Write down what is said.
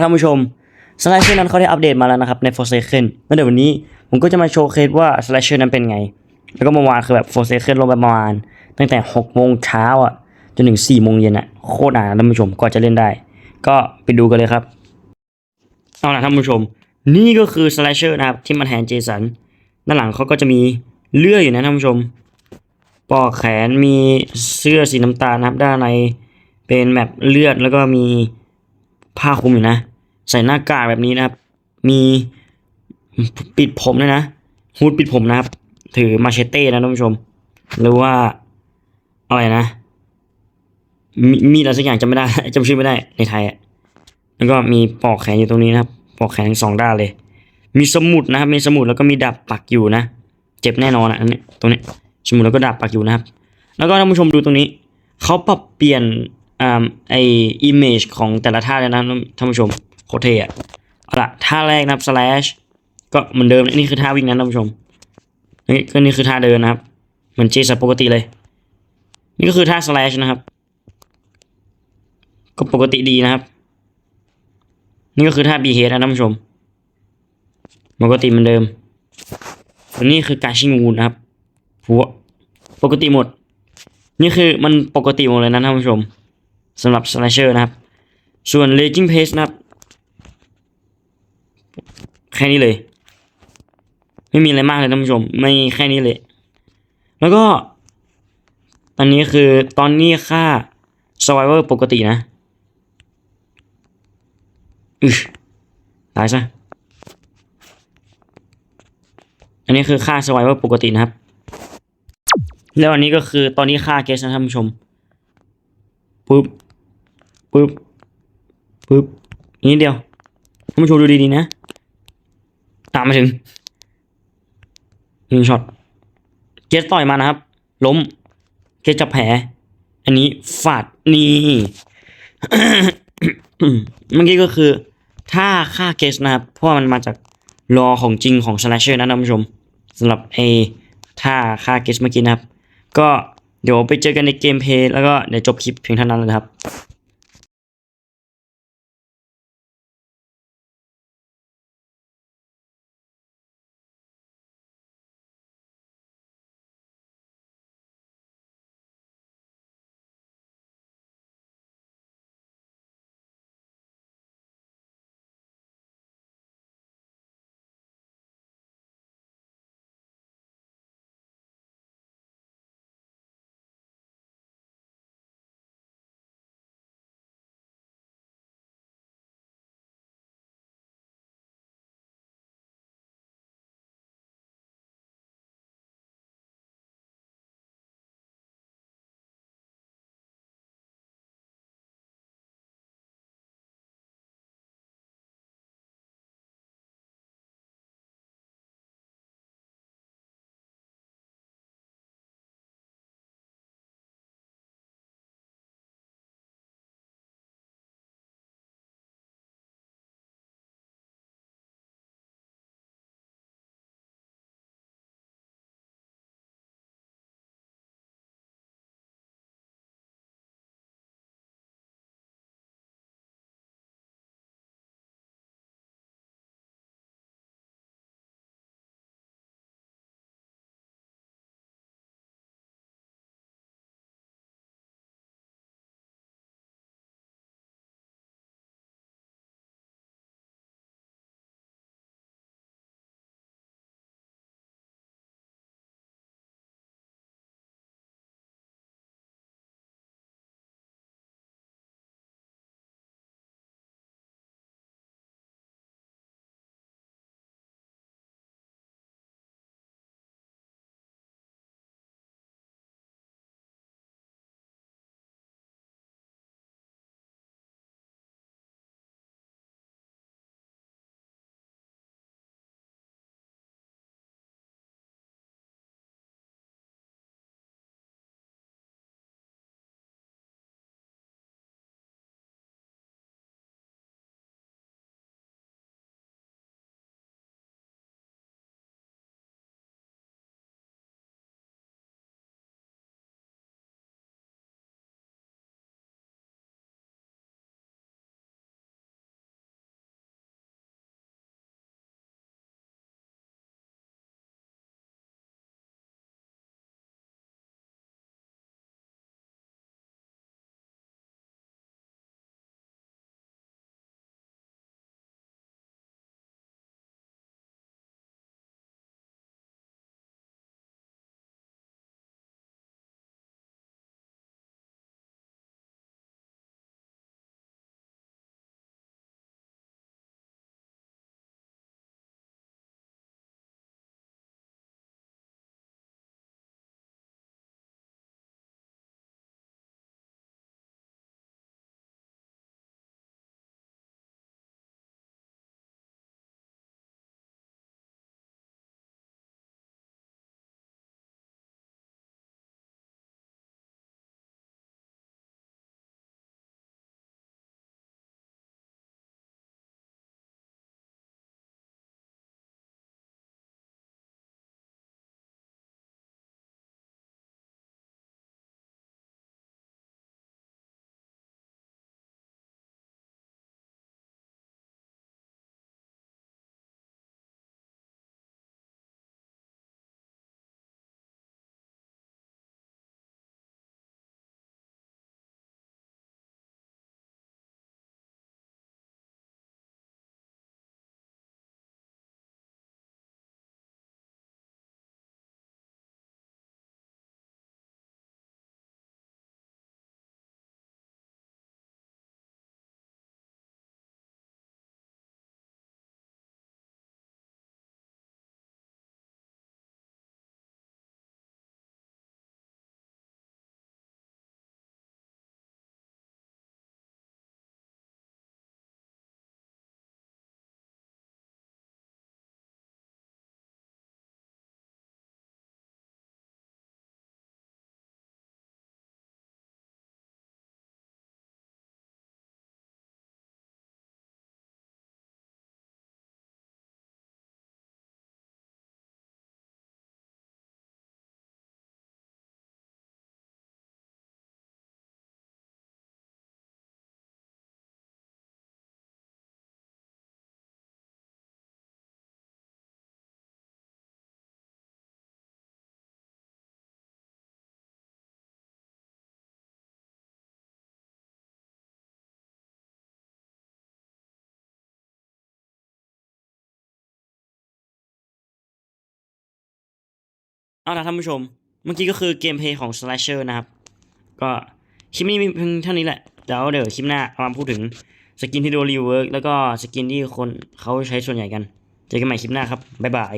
ท่านผู้ชมสไลเชอร์นั้นเขาได้อัปเดตมาแล้วนะครับใน f o r s a k e n แล้วเดี๋ยววันนี้ผมก็จะมาโชว์เคสว่าสไลเชอร์นั้นเป็นไง แล้วก็เมื่อวานคือแบบ f o r s a k e n ลงไปประมาณตั้งแต่6โมงเช้าอะจนถึง4โมงเย็นอะโคตรนานท่านผู้ชมกว่าจะเล่นได้ ก็ไปดูกันเลยครับ เอาล่ะท่านผู้ชม นี่ก็คือสไลเชอร์นะครับที่มันแทนเจสันด้านหลังเขาก็จะมีเลื่อยอยู่นะท่านผู้ชม ปอกแขนมีเสื้อสีน้ำตาลนะครับด้านในเป็นแบบเลือดแล้วก็มี ผ้าคลุมอยู่นะ ใส่หน้ากากแบบนี้นะครับ มีปิดผมด้วยนะฮูดปิดผมนะครับ ถือมาเชเต้นะท่านผู้ชม หรือว่าอะไรนะมีมีอะไรสักอย่างจำไม่ได้จำชื่อไม่ได้ในไทยอะแล้วก็มีปอกแขนอยู่ตรงนี้นะครับ ปอกแขนทั้งสองด้านเลย มีสมุดนะครับ มีสมุดแล้วก็มีดาบปักอยู่นะ เจ็บแน่นอนอะอันนี้ตรงนี้ สมุดแล้วก็ดาบปักอยู่นะครับ แล้วก็ท่านผู้ชมดูตรงนี้ เขาปรับเปลี่ยน อ่าไอ image ของแต่ละท่าเลยนะท่านผู้ชมโคเท่อะเอาละท่าแรกนะครับ slash ก็เหมือนเดิมนี่คือท่าวิ่งนะท่านผู้ชมนี่ก็นี่คือท่าเดินนะครับเหมือนเจสันปกติเลย นี่ก็คือท่า slash นะครับ ก็ปกติดีนะครับ นี่ก็คือท่า b h นะท่านผู้ชมปกติเหมือนเดิมอันนี้คือการชิงงูนะครับหัวปกติหมด นี่คือมันปกติหมดเลยนะท่านผู้ชม สำหรับสไลเชอร์นะครับ ส่วน Raging Pace นะครับ แค่นี้เลย ไม่มีอะไรมากเลยท่านผู้ชม ไม่แค่นี้เลย แล้วก็อันนี้คือตอนนี้ค่า Survivor ปกตินะอือตายซะ อันนี้คือค่า Survivor ปกตินะครับ แล้วอันนี้ก็คือตอนนี้ค่าเกสนะท่านผู้ชมปึ๊บ ปึ๊บปึ๊บอีกนิดเดียวท่านผู้ชมดูดีๆนะตามมาถึงหนึ่งช็อตเกสต่อยมานะครับ ล้มเกสจับแผล อันนี้ฟาดนี่เมื่อกี้ก็คือ ถ้าค่าเกสนะครับ เพราะว่ามันมาจากรอของจริงของสแลชเชอร์นะท่านผู้ชมสำหรับไอ้ถ้าค่าเกสเมื่อกี้นะครับ ก็เดี๋ยวไปเจอกันในเกมเพลย์แล้วก็เดี๋ยวจบคลิปเพียงเท่านั้นเลยนะครับ เอาละท่านผู้ชม เมื่อกี้ก็คือเกมเพย์ของ Slasher นะครับ ก็คลิปนี้มีเพียงเท่านี้แหละเดี๋ยวเดี๋ยวคลิปหน้าเอามาพูดถึงสกินที่โดนรีเวิร์กแล้วก็สกินที่คนเขาใช้ส่วนใหญ่กัน เจอกันใหม่คลิปหน้าครับ บ๊ายบาย